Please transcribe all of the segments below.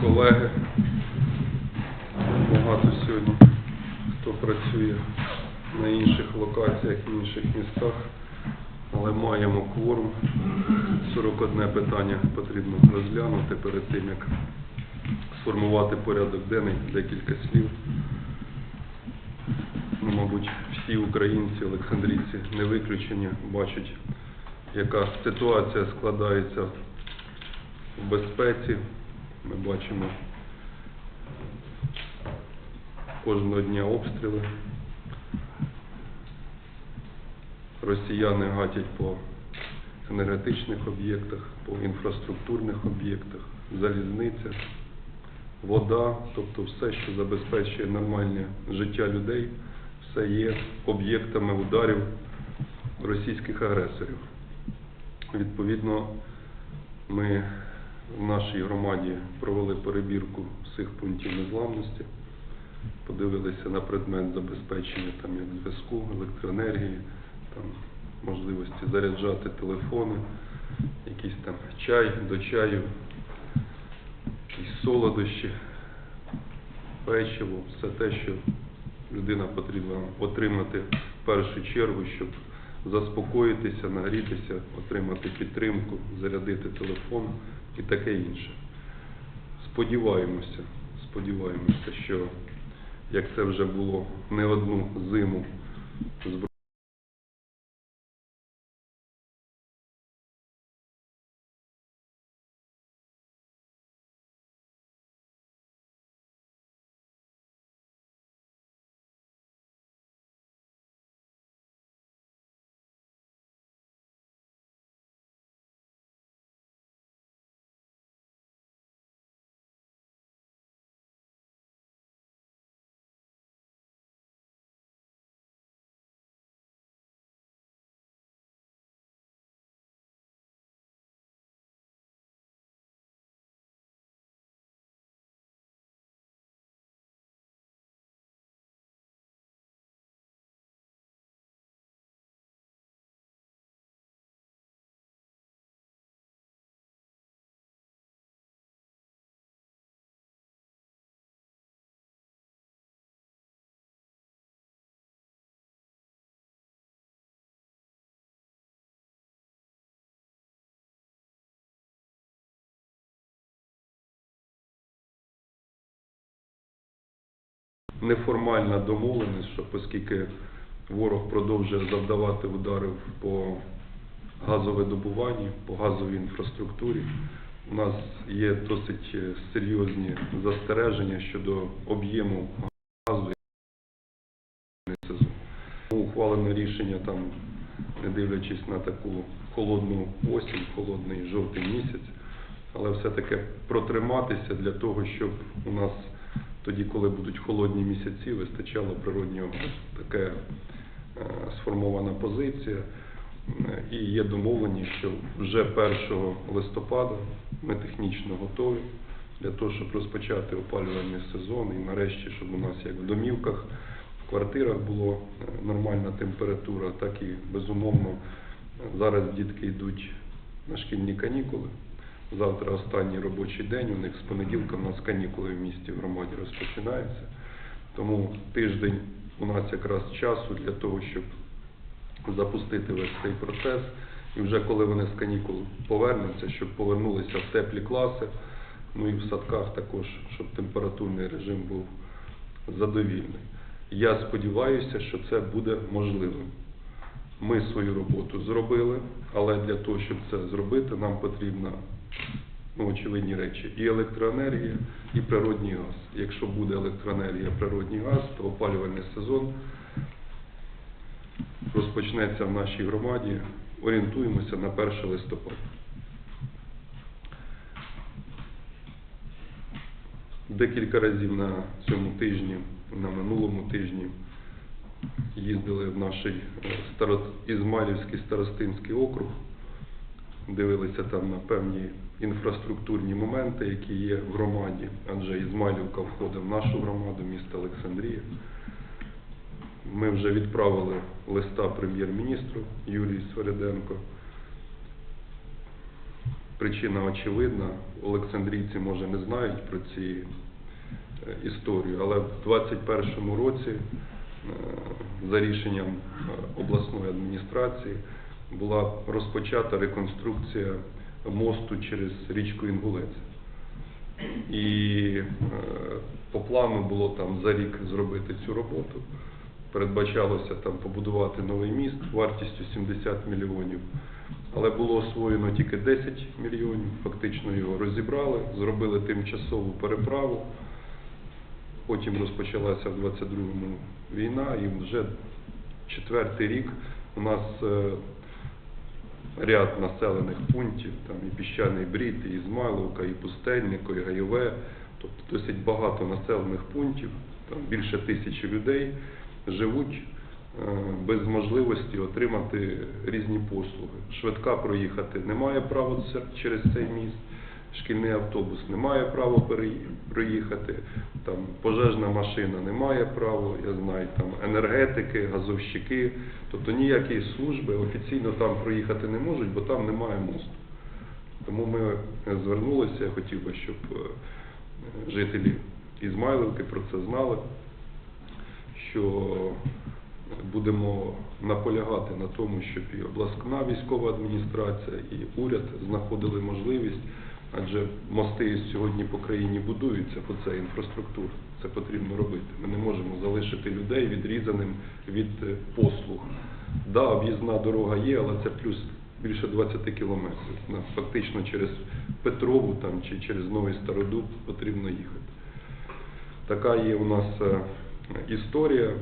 Колеги, багато сьогодні, хто працює на інших локаціях, інших містах, але маємо кворум. 41 питання потрібно розглянути перед тим, як сформувати порядок денний, декілька слів. Ну, мабуть, всі українці, олександрійці, не виключення, бачать, яка ситуація складається в безпеці. Ми бачимо кожного дня обстріли. Росіяни гатять по енергетичних об'єктах, по інфраструктурних об'єктах, залізниця, вода, тобто все, що забезпечує нормальне життя людей, все є об'єктами ударів російських агресорів. Відповідно, ми в нашій громаді провели перебірку всіх пунктів незламності, подивилися на предмет забезпечення там як зв'язку, електроенергії, там можливості заряджати телефони, якийсь там чай до чаю, якісь солодощі, печиво, все те, що людина потрібна отримати в першу чергу, щоб заспокоїтися, нагрітися, отримати підтримку, зарядити телефон і таке інше. Сподіваємося, сподіваємося, що як це вже було не одну зиму неформальна домовленість, що оскільки ворог продовжує завдавати ударів по газовидобуванню, по газовій інфраструктурі, у нас є досить е, серйозні застереження щодо об'єму газу. Ухвалено рішення там, не дивлячись на таку холодну осінь, холодний жовтий місяць, але все-таки протриматися для того, щоб у нас тоді, коли будуть холодні місяці, вистачало природнього. Таке е, сформована позиція. І є домовлені, що вже 1 листопада ми технічно готові для того, щоб розпочати опалювальний сезон і нарешті, щоб у нас як в домівках, в квартирах було е, нормальна температура, так і безумовно зараз дітки йдуть на шкільні канікули. Завтра останній робочий день, у них з понеділка у нас канікули в місті в громаді розпочинаються. Тому тиждень у нас якраз часу для того, щоб запустити весь цей процес. І вже коли вони з канікул повернуться, щоб повернулися в теплі класи, ну і в садках також, щоб температурний режим був задовільний. Я сподіваюся, що це буде можливим. Ми свою роботу зробили, але для того, щоб це зробити, нам потрібна ну, очевидні речі і електроенергія, і природній газ. Якщо буде електроенергія, природній газ, то опалювальний сезон розпочнеться в нашій громаді. Орієнтуємося на 1 листопада. Декілька разів на цьому тижні, на минулому тижні їздили в наш старо... Ізмайлівський старостинський округ, дивилися там на певні інфраструктурні моменти, які є в громаді, адже Ізмайлівка входить в нашу громаду, місто Олександрія. Ми вже відправили листа прем'єр-міністру Юлії Свериденко. Причина очевидна. Олександрійці, може, не знають про ці е, історію, але в 2021 році е, за рішенням е, обласної адміністрації була розпочата реконструкція мосту через річку Інгулець. І е, по плану було там за рік зробити цю роботу. Передбачалося там побудувати новий міст вартістю 70 мільйонів. Але було освоєно тільки 10 мільйонів, фактично його розібрали, зробили тимчасову переправу. Потім розпочалася в 22-му війна, і вже четвертий рік у нас е, ряд населених пунктів, там і Піщаний Брід, і Ізмайловка, і Пустельнико, і Гайове, тобто досить багато населених пунктів, там більше тисячі людей живуть е, без можливості отримати різні послуги. Швидка проїхати немає права через цей міст, шкільний автобус не має права проїхати, там пожежна машина не має права, я знаю, там енергетики, газовщики, тобто ніякі служби офіційно там проїхати не можуть, бо там немає мосту. Тому ми звернулися, я хотів би, щоб е, жителі Ізмайлівки про це знали, що будемо наполягати на тому, щоб і обласна військова адміністрація, і уряд знаходили можливість, адже мости сьогодні по країні будуються, бо це інфраструктура, це потрібно робити. Ми не можемо залишити людей відрізаним від е, послуг. Да, об'їзна дорога є, але це плюс більше 20 кілометрів. Фактично через Петрову там, чи через Новий Стародуб потрібно їхати. Така є у нас е, історія е,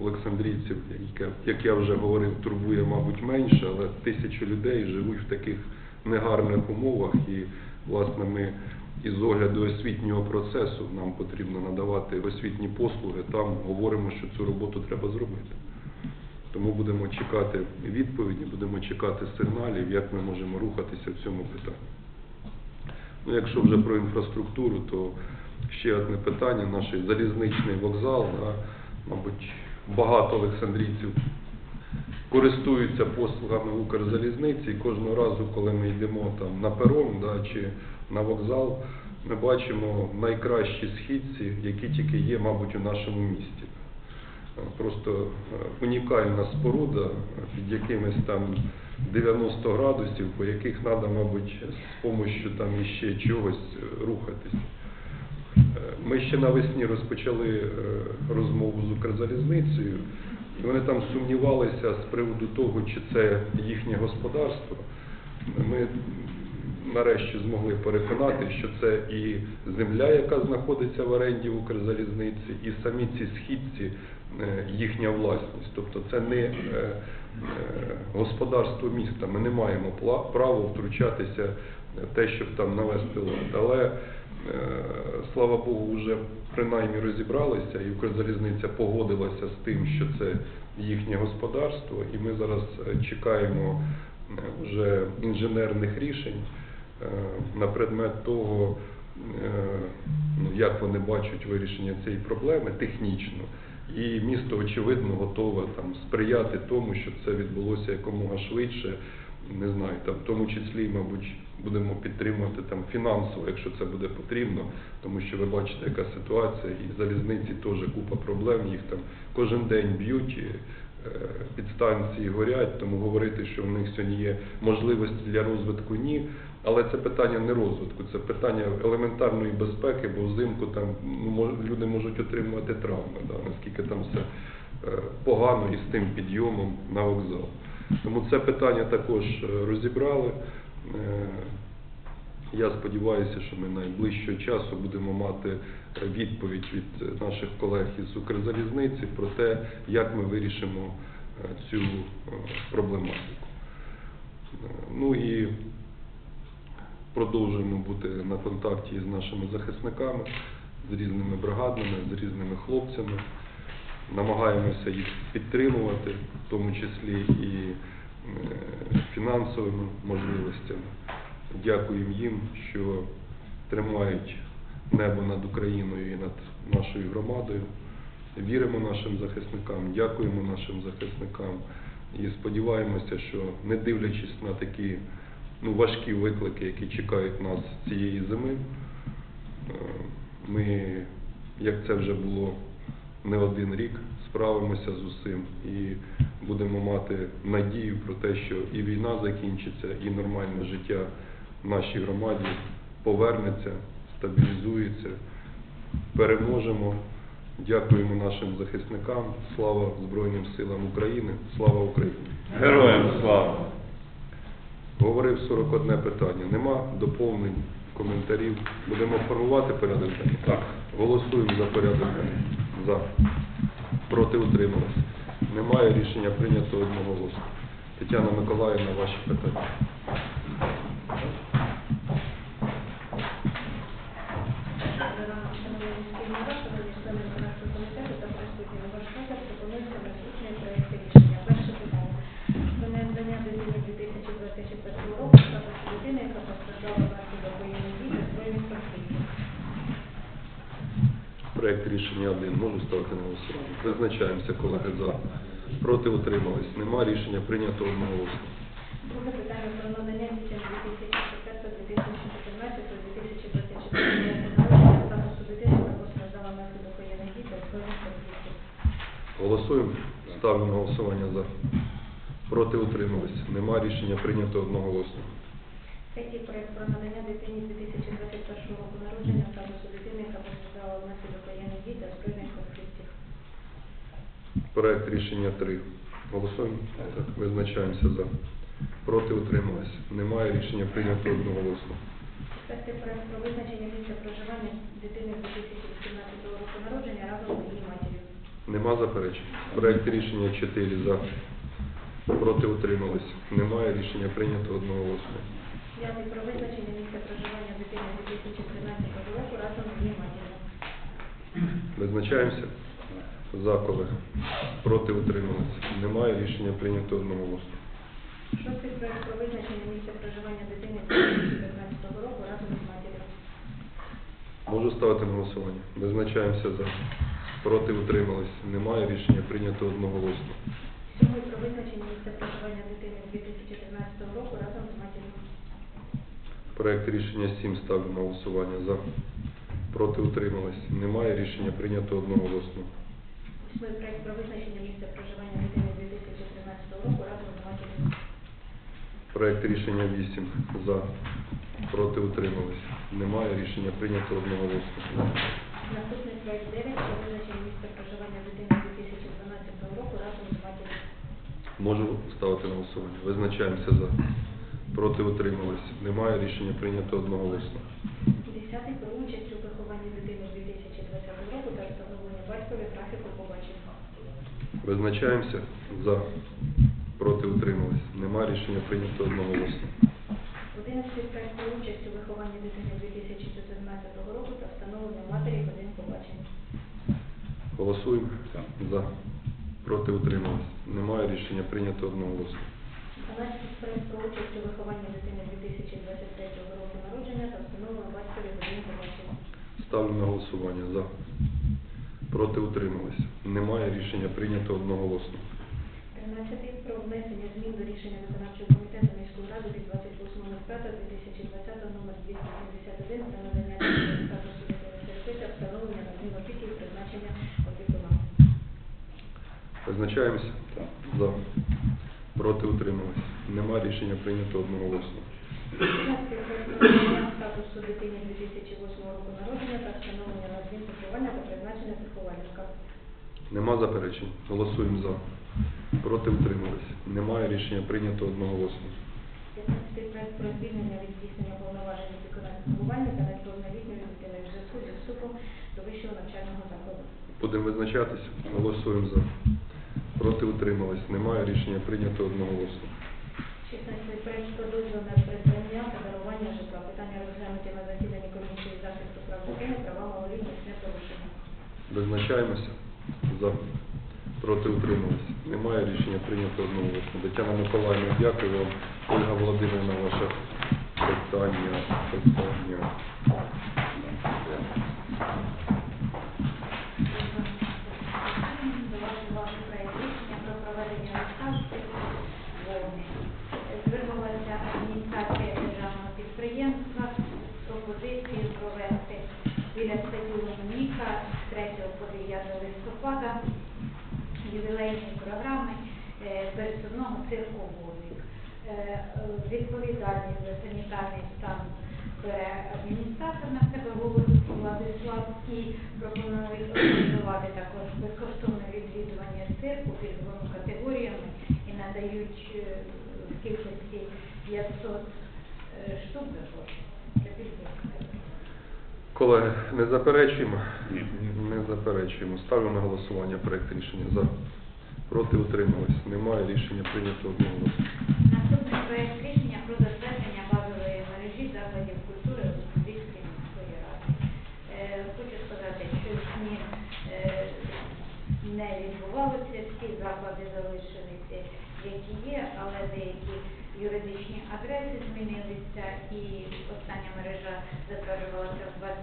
олександрійців, яка, як я вже говорив, турбує, мабуть, менше, але тисячі людей живуть в таких негарних умовах. І, власне, ми із огляду освітнього процесу нам потрібно надавати освітні послуги, там говоримо, що цю роботу треба зробити. Тому будемо чекати відповіді, будемо чекати сигналів, як ми можемо рухатися в цьому питанні. Ну, якщо вже про інфраструктуру, то ще одне питання, наш залізничний вокзал, да, мабуть, багато олександрійців користуються послугами Укрзалізниці, і кожного разу, коли ми йдемо там на перон да, чи на вокзал, ми бачимо найкращі східці, які тільки є, мабуть, у нашому місті. Е, Просто е, унікальна споруда під якимись там 90 градусів, по яких треба, мабуть, з допомогою там іще чогось е, рухатись. Ми ще навесні розпочали розмову з Укрзалізницею, і вони там сумнівалися з приводу того, чи це їхнє господарство. Ми нарешті змогли переконати, що це і земля, яка знаходиться в оренді в Укрзалізниці, і самі ці східці е, їхня власність. Тобто це не е, е, господарство міста. Ми не маємо права втручатися в те, щоб там навести лад. Але слава Богу, вже принаймні розібралися, і Укрзалізниця погодилася з тим, що це їхнє господарство, і ми зараз е, чекаємо е, вже інженерних рішень е, на предмет того, е, ну, як вони бачать вирішення цієї проблеми технічно. І місто, очевидно, готове там сприяти тому, щоб це відбулося якомога швидше. Не знаю, там в тому числі, мабуть, будемо підтримувати там фінансово, якщо це буде потрібно, тому що ви бачите, яка ситуація, і залізниці теж купа проблем, їх там кожен день б'ють. е, Підстанції горять, тому говорити, що в них сьогодні є можливості для розвитку, ні. Але це питання не розвитку, це питання елементарної безпеки, бо взимку там ну, люди можуть отримувати травми, да, наскільки там все е, погано із тим підйомом на вокзал. Тому це питання також е, розібрали. Е, Я сподіваюся, що ми найближчого часу будемо мати відповідь від наших колег із Укрзалізниці про те, як ми вирішимо е, цю е, проблематику. Ну і продовжуємо бути на контакті з нашими захисниками, з різними бригадами, з різними хлопцями. Намагаємося їх підтримувати, в тому числі і фінансовими можливостями. Дякуємо їм, що тримають небо над Україною і над нашою громадою. віримо нашим захисникам, дякуємо нашим захисникам і сподіваємося, що не дивлячись на такі ну, важкі виклики, які чекають нас цієї зими, е, ми, як це вже було не один рік, справимося з усім і будемо мати надію про те, що і війна закінчиться, і нормальне життя в нашій громаді повернеться, стабілізується, переможемо. Дякуємо нашим захисникам. Слава Збройним силам України. Слава Україні! Героям слава! Говорив 41 питання. Нема доповнень, коментарів. Будемо формувати порядок? Так. Голосуємо за порядок. За. Проти утрималися. Немає рішення прийнято одноголосно. Тетяна Миколаївна, ваші питання. Шановні члени виконавчого комітету та присутні на ваш розгляд пропонується Проект рішення один. Можу ставити на голосування. Визначаємося, колеги, за. Проти утримались. Нема рішення прийнято одноголосно. Друге питання про надання дітям 2004-2014, 2024 року статусу дитини, яка постраждала внаслідок воєнних дій та збройних конфліктів. Голосуємо. Ставлю на голосування за. Проти утримались. Нема рішення прийнято одноголосно. Третій проект про надання дитині 2021 року народження статусу дитини, яка постраждала внаслідок воєнних дій та збройних конфліктів. Проект рішення 3. Голосуємо? Так. Визначаємося за. Проти утримались. Немає рішення прийнято одноголосно. Четвертий проект про визначення місця проживання дитини 2018 року народження разом з її матір'ю. Нема заперечень. Проект рішення 4 за. Проти утримались. Немає рішення прийнято одноголосно. П'ятий про визначення місця проживання дитини 2013 року разом з її матір'ю. Визначаємося? За, колеги. Проти утримались. Немає рішення прийнято одноголосно. Шостий проект про визначення місця проживання дитини 2015 року разом з матір'ю. Можу ставити на голосування. Визначаємося за. Проти утримались. Немає рішення прийнято одноголосно. Сьомий про визначення місця проживання дитини 2013 року разом з матір'ю. Проект рішення 7 ставлю на голосування за. Проти утримались. Немає рішення прийнято одноголосно. Восьмий проект про визначення місця проживання дитини 2013 року разом з матір'ю. Проект рішення 8 за. Проти утримались. Немає рішення прийнято одноголосно. Наступний проект 9 про визначення місця проживання дитини 2012 року разом з матір'ю. Можу ставити на голосування. Визначаємося за. Проти утримались. Немає рішення прийнято одноголосно. Десятий про участь у вихованні дитини 2020 року та встановлення батькові графіку побачення. Визначаємося за. Проти утримались. Немає рішення прийнято одноголосно. Одинадцятий проект про участь у вихованні дитини 2014 року та встановлення матері годин побачення. Голосуємо. За. Проти утримались. Немає рішення прийнято одноголосно. 12 проект про участь у вихованні дитини 2023 року народження та встановлення батькові годин побачення. Ставлю на голосування. За. Проти утримались. Немає рішення прийнято одноголосно. 13 про внесення змін до рішення виконавчого комітету міської ради від 28.05.2020 номер 271 про надання статусу дитини та встановлення над ним опіки і призначення опікуна. Визначаємося. Так. За. Проти утримались. Немає рішення прийнято одноголосно. 14 про надання статусу дитині 2008 року народження та встановлення над ним піклування та призначення піклувальника. Нема заперечень. Голосуємо за. Проти утримались. Немає рішення прийнято одноголосно. 15 проект про звільнення від здійснення повноважень виконання піклувальника неповнолітньої дитини в зв'язку зі вступом до вищого навчального закладу. Будемо визначатися. Голосуємо за. Проти утримались. Немає рішення прийнято одноголосно. 16 проект про дозвіл на придбання та дарування житла. Питання розглянуті на засіданні комісії Визначаємося. За. Проти утримались. Немає рішення прийнято одноголосно. Тетяна Миколаївна, дякую вам. Ольга Володимирівна, ваше питання. питання. листопада ювілейної програми е, пересувного цирку «Вовик». Е, е, Відповідальність за санітарний стан бере адміністратор на себе Голуб Владислав і пропонують організувати також безкоштовне відвідування цирку пільговими категоріями і надають е, в кількості 500 е, штук також для пільгових. Колеги, не заперечуємо? Не заперечуємо. Ставлю на голосування проект рішення за. Проти утримались. Немає. Рішення прийнято одноголосно. Проект рішення про затвердження базової мережі закладів культури Львівської міської ради. Е, Хочу сказати, що змін е, не відбувалося, всі заклади залишилися, які є, але деякі юридичні адреси змінилися і остання мережа затверджувалася в 23-му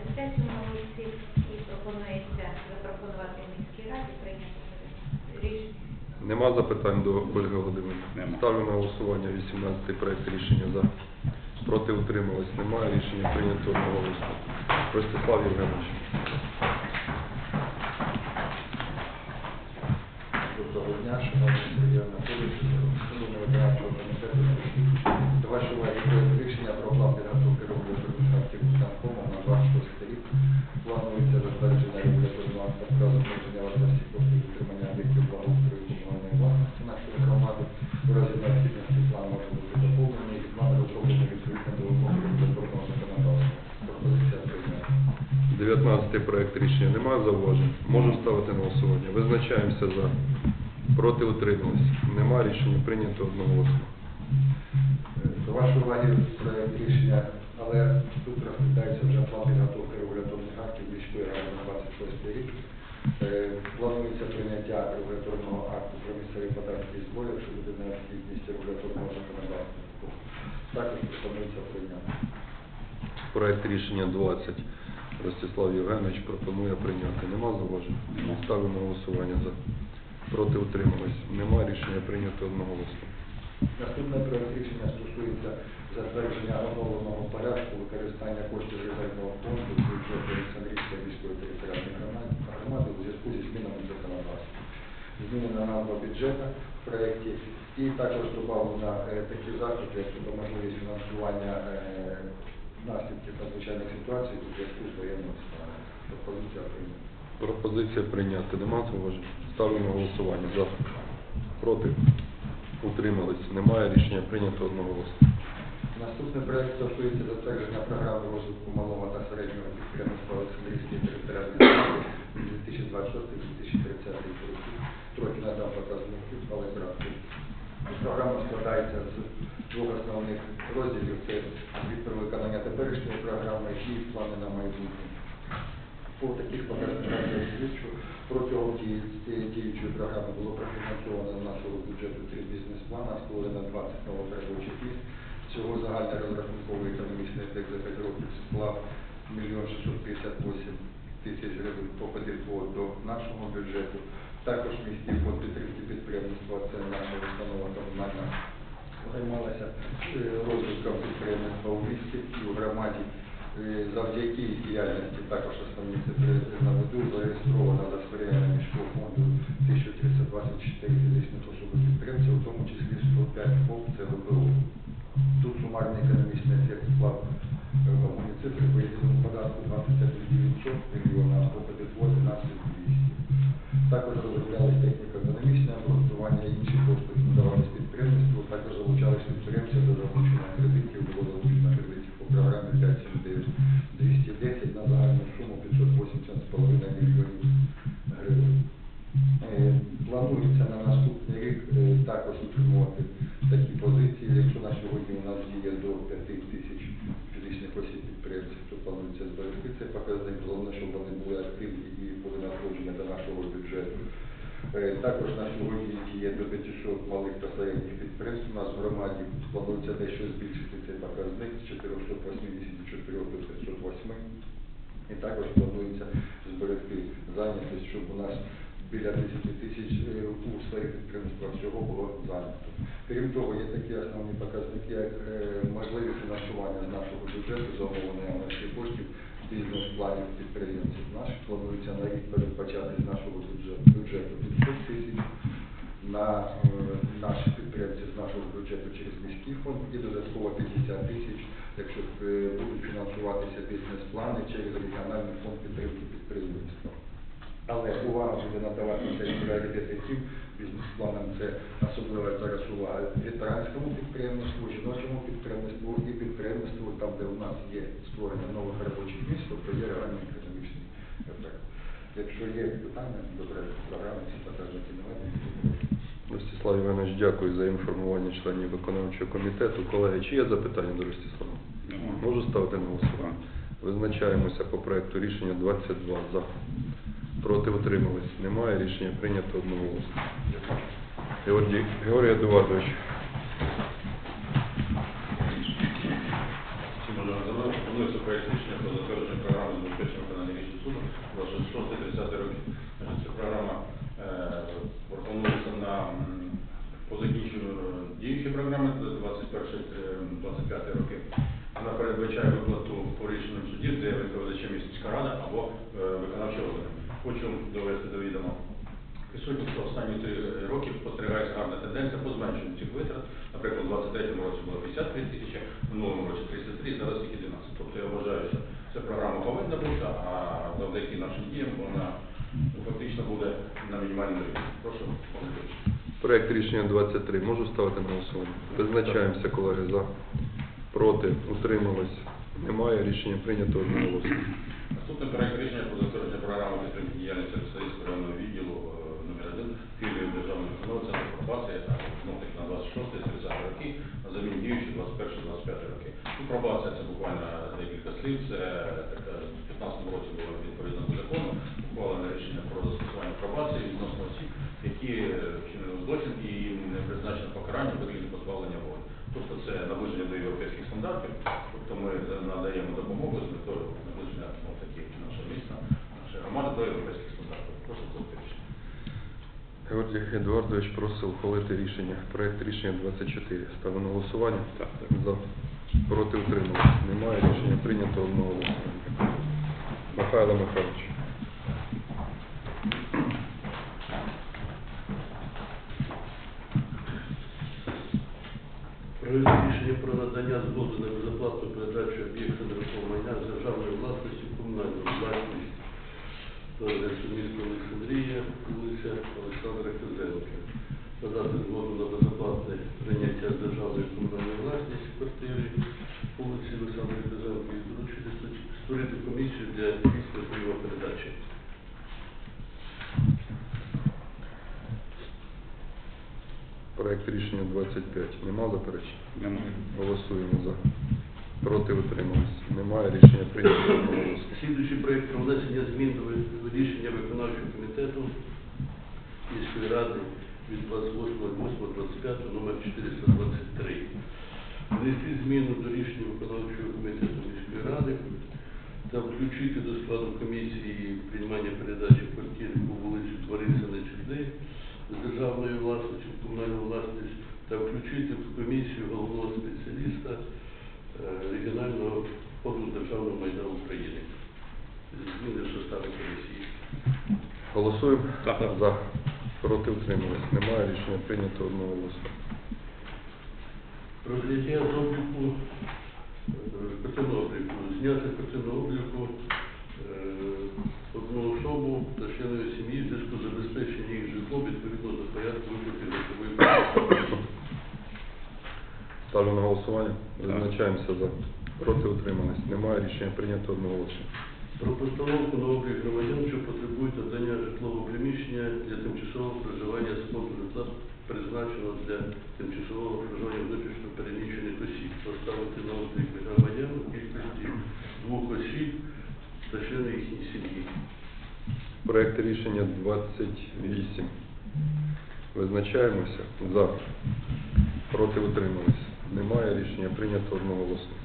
Нема запитань до Ольги Володимирівни? Нема. Ставлю на голосування 18 проект рішення за. Проти утрималось. Немає. Рішення прийнято одноголосно. Ростислав Євгенович. Доброго дня, шановні Сергій Анатолійович, 19 проект рішення. Немає зауважень? Можу ставити на голосування. Визначаємося за. Проти утримались. Немає. Рішення прийнято одноголосно. До вашої уваги проект рішення, але тут розглядається вже план підготовки регуляторних актів міської ради на 26 рік. Е, Планується прийняття регуляторного акту про місцеві податки і збори, якщо буде необхідність регуляторного законодавства. Також пропонується прийняти. Проект рішення 20. Ростислав Євгенович пропонує прийняти. Нема зауважень? Ставлю на голосування за. Проти утримались. Нема. Рішення прийнято одноголосно. Наступний проект рішення стосується затвердження оновленого порядку використання коштів резервного фонду бюджету Олександрійської міської територіальної громади- у зв'язку зі змінами законодавства. Змінена назва бюджету в проєкті і також додавлено е, такі заходи, як можливість фінансування наслідків надзвичайних ситуацій у зв'язку з воєнним станом. Пропозиція прийнята. Пропозиція прийняти. Нема зауважень? Ставлю на голосування за. Проти утримались. Немає. Рішення прийнято одноголосно. Наступний проект стосується затвердження програми розвитку малого та середнього підприємництва Олександрійської територіальної громади 2026-2030 роки. Трохи надав показників, але кратко. Програма складається з двох основних розділів. Це про виконання теперішньої програми і плани на майбутнє. По таких показниках я свідчу, протягом цієї діючої програми було профінансовано з нашого бюджету три бізнес-плани, створено 20 нових робочих місць. Всього загальний розрахунковий економічний ефект за 5 років склав 1 658 тисяч гривень по до нашого бюджету. Також міський фонд підтримки підприємництва, це наша установа комунальна, займалася е, розвитком підприємництва у місті і у громаді. Е, Завдяки діяльності також основні цифри наведу зареєстровано за сприяння міського фонду 1324 фізичних осіб підприємців, у тому числі 105 ФОП це ВПО. Тут сумарний економічний ефект склав е, вагомі по єдиному податку 21 900 мільйона, а по ПДФО 12 200. Також розроблялись планується дещо збільшити цей показник з 484 до 508. І також планується зберегти зайнятість, щоб у нас біля 10 тисяч у сфері підприємства всього було зайнято. Крім того, є такі основні показники, як е, можливість фінансування з нашого бюджету за умовою наявності коштів бізнес-планів підприємців наших. Планується на рік передбачати з нашого бюджету, бюджету 500 тисяч, на е, наших підприємців з нашого бюджету через міський фонд і додатково 50 тисяч, якщо е, будуть фінансуватися бізнес-плани через регіональний фонд підтримки підприємництва. Але увага буде надаватися і пріоритетів бізнес-планам. Це особлива зараз увага ветеранському підприємництву, жіночому підприємництву і підприємництву, там, де у нас є створення нових робочих місць, тобто є реальний економічний ефект. Якщо є питання до проекту програми, ці показники наведені. Ростислав Іванович, дякую за інформування членів виконавчого комітету. Колеги, чи є запитання до Ростислава? Можу ставити на голосування. Визначаємося по проекту рішення 22 за. Проти утримались. Немає. Рішення прийнято одноголосно. Георгій, Георгій Едуардович. Всім організовано. Пропонується проект рішення про затвердження програми забезпечення виконання рішень суду за 6-30 роки. Значить, Ця програма е, пропонується на м, по закінченню е, діючої програми до 21-25 роки. Вона передбачає виплату по рішенням судів, де відповідачем є сільська рада або е, виконавчий орган. Хочу довести до відома Присутні, що останні три роки спостерігається гарна тенденція по зменшенню цих витрат. Наприклад, у 23-му році було 53 тисячі, в минулому році 33, зараз тільки 12. Тобто я вважаю, що ця програма повинна бути, а завдяки нашим діям вона фактично буде на мінімальному рівні. Прошу коментуючи. Проект рішення 23. Можу ставити на голосування? Визначаємося, колеги, за. Проти. Утримались. Немає. Рішення прийнято одноголосно. Наступний проект рішення про затвердження програми підтримки діяльності Російського районного пробація це буквально декілька слів, це таке, в 15 році було відповідно до закону, ухвалене рішення про застосування пробації відносно осіб, які вчинили злочин і їм не призначено покарання вигляді позбавлення волі. Тобто це наближення до європейських стандартів, тобто ми надаємо допомогу з метою наближення ну, такі нашого міста, нашої громади до європейських стандартів. Прошу коментуючи. Георгій Едуардович просив ухвалити рішення. Проект рішення 24. Ставлю на голосування. За. Проти утримались. Немає. Рішення прийнято одноголосно. Михайло Михайлович. Рішення про надання згоди на безоплатну передачу об'єкту нерухомого майна з державної власності в комунальну власність до Олександрія, вулиця Олександра Козенка. Надати згоду на безоплатне прийняття з державної комунальної власності квартири вулиці Олександра Козенка і доручити створити комісію для після його передачі. Проект рішення 25. Нема заперечень? Немає. Голосуємо за. Проти утримались. Немає. Рішення прийнято. Слідуючий проект про внесення змін до рішення виконавчого комітету міської ради від 28.08.25 номер 423. Внести зміну до рішення виконавчого комітету міської ради та включити до складу комісії приймання передачі квартир по вулиці Творицина 4 з державної власності в комунальну власність та включити в комісію головного спеціаліста е, регіонального фонду державного майна України. Зміни в составі комісії. Голосуємо? За. Проти утримались. Немає. Рішення прийнято одноголосно. Про зняття з обліку е, обліку. Зняти картинного обліку е, одну особу та членів сім'ї в зв'язку з забезпеченням їх житлом відповідно до порядку виплати грошової. Ставлю на голосування. Визначаємося за. Проти утримались. Немає. Рішення прийнято одноголосно. Про постановку на облік громадян, що потребують надання житлового приміщення для тимчасового проживання з фонду житла, призначеного для тимчасового проживання внутрішньо переміщених осіб. Поставити на громадян у кількості двох осіб та членів їхньої сім'ї. Проект рішення 28. Визначаємося. За. Проти утримались. Немає. Рішення прийнято одноголосно.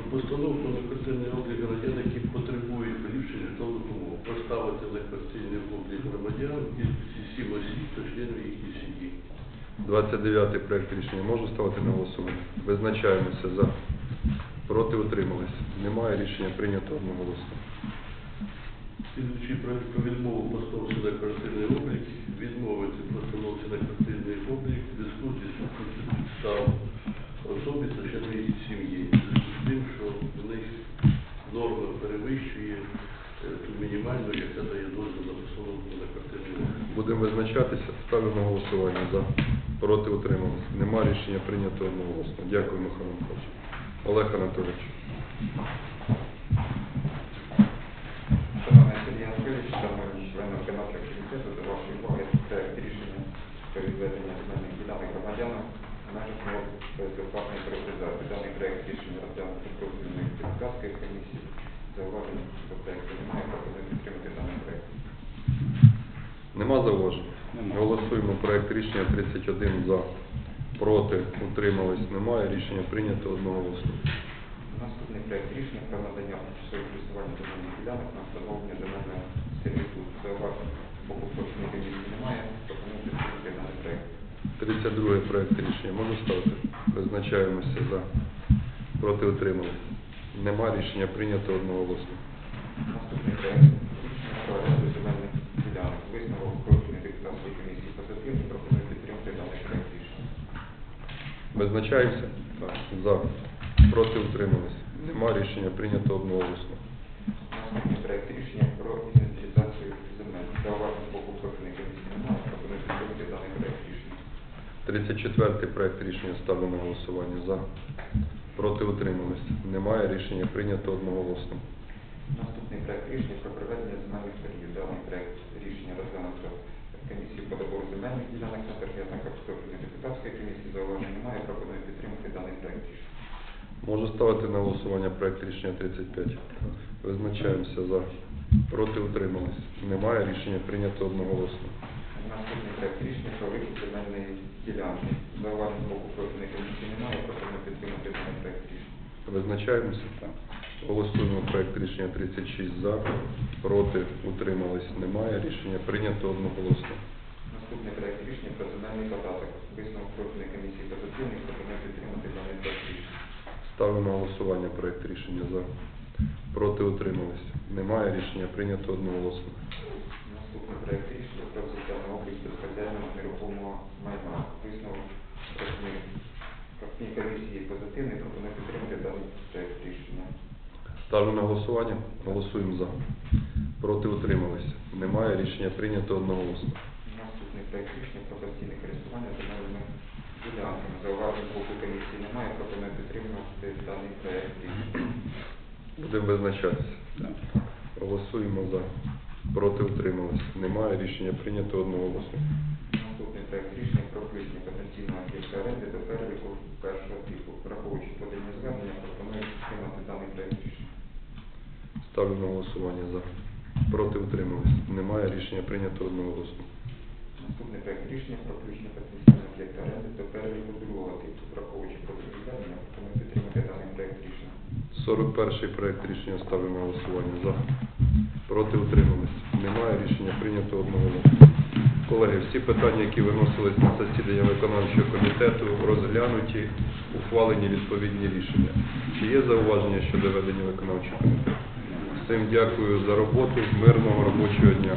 Про постановку на квартирний облік громадян, які потребують поліпшення житлових умов. Поставити на квартирний облік громадян кількості сім осіб та членів їхньої сім'ї. 29 проект рішення можу ставити на голосування. Визначаємося за. Проти утримались. Немає рішення прийнято одноголосно. Слідуючий проект про відмову постановці на квартирний облік, відмовити постановці на квартирний облік в зв'язку зі підстав особі та членів її сім'ї. В зв'язку з тим, що в них норма перевищує е, ту мінімальну, яка дає дозвіл на постановку на квартирний облік. Будемо визначатися. Ставлю на голосування. За. Проти утримались. Немає рішення прийнято одноголосно. Дякую, Михайло Михайлович. Олег Анатолійович. Шановний Сергій Анатолійович, шановні члени виконавчого комітету, до вашої уваги проект рішення про відведення земельних ділянок громадянам в межах безоплатної приватизації. Даний проект рішення розглянути профільної депутатської комісії. Зауважень до проекту немає, пропоную підтримати даний проект. Нема зауважень? Голосуємо проект рішення 31 за. Проти утримались. Немає. Рішення прийнято одноголосно. Наступний проект рішення про надання тимчасового користування земельних ділянок на встановлення земельного сервітуту. Зауважень з боку профільної комісії немає, пропоную підтримати даний проект. 32 проект рішення. Можу ставити? Визначаємося за. Проти утримались. Нема. Рішення прийнято одноголосно. Наступний проект рішення про оренду земельних ділянок. Висновок профільної депутатської комісії позитивний. Пропоную підтримати даний проект рішення. Визначаємося? Так. За. Проти утримались. Нема. Рішення прийнято одноголосно. Наступний проект рішення про інвентаризацію земель. Зауважень з боку профільної комісії підтримати даний проект рішення. 34 проект рішення ставлю на голосування. За. Проти утримались. Немає. Рішення прийнято одноголосно. Наступний проект рішення про проведення земельних торгів. Даний проект рішення розглянуто комісією по добору земельних ділянок на торги, а також депутатської комісії. Зауважень немає. Пропоную підтримати даний проект рішення. Можу ставити на голосування проект рішення 35. Визначаємося за. Проти утримались. Немає. Рішення прийнято одноголосно. Наступний проект рішення про викуп земельної ділянки. Зауважень з боку профільної комісії немає. Пропоную підтримати даний проект рішення. Визначаємося? Голосуємо проект рішення 36 за. Проти утримались. Немає. Рішення прийнято одноголосно. Наступний проект рішення про земельний податок. Висновок профільної комісії позитивний. Пропоную підтримати даний проект рішення. Ставлю на голосування проект рішення за. Проти утримались. Немає. Рішення прийнято одноголосно. Наступний проект рішення про взяття на облік безхазяйного нерухомого майна. Висновок профільної комісії позитивний. Пропоную підтримати даний проект рішення. Ставлю на голосування. Голосуємо за. Проти утримались. Немає. Рішення прийнято одноголосно. Наступний проект рішення про постійне користування земельними ділянками. Зауважень боку комісії немає. Пропоную підтримати даний проект. Будемо визначатися. Голосуємо за. Проти утримались. Немає. Рішення прийнято одноголосно. Наступний проект рішення про включення потенційного об'єкта оренди до переліку першого типу. Враховуючи подання звернення, пропоную підтримати даний проект рішення. Ставлю на голосування за. Проти утримались. Немає. Рішення прийнято одноголосно. Наступний проект рішення про включення потенційного об'єкта оренди до переліку другого типу. Враховуючи звернення, пропоную підтримати даний проект рішення. 41 проект рішення ставлю на голосування за. Проти утримались. Немає. Рішення прийнято одноголосно. Колеги, всі питання, які виносились на засідання виконавчого комітету, розглянуті, ухвалені відповідні рішення. Чи є зауваження щодо ведення виконавчого комітету? Всім дякую за роботу. Мирного робочого дня.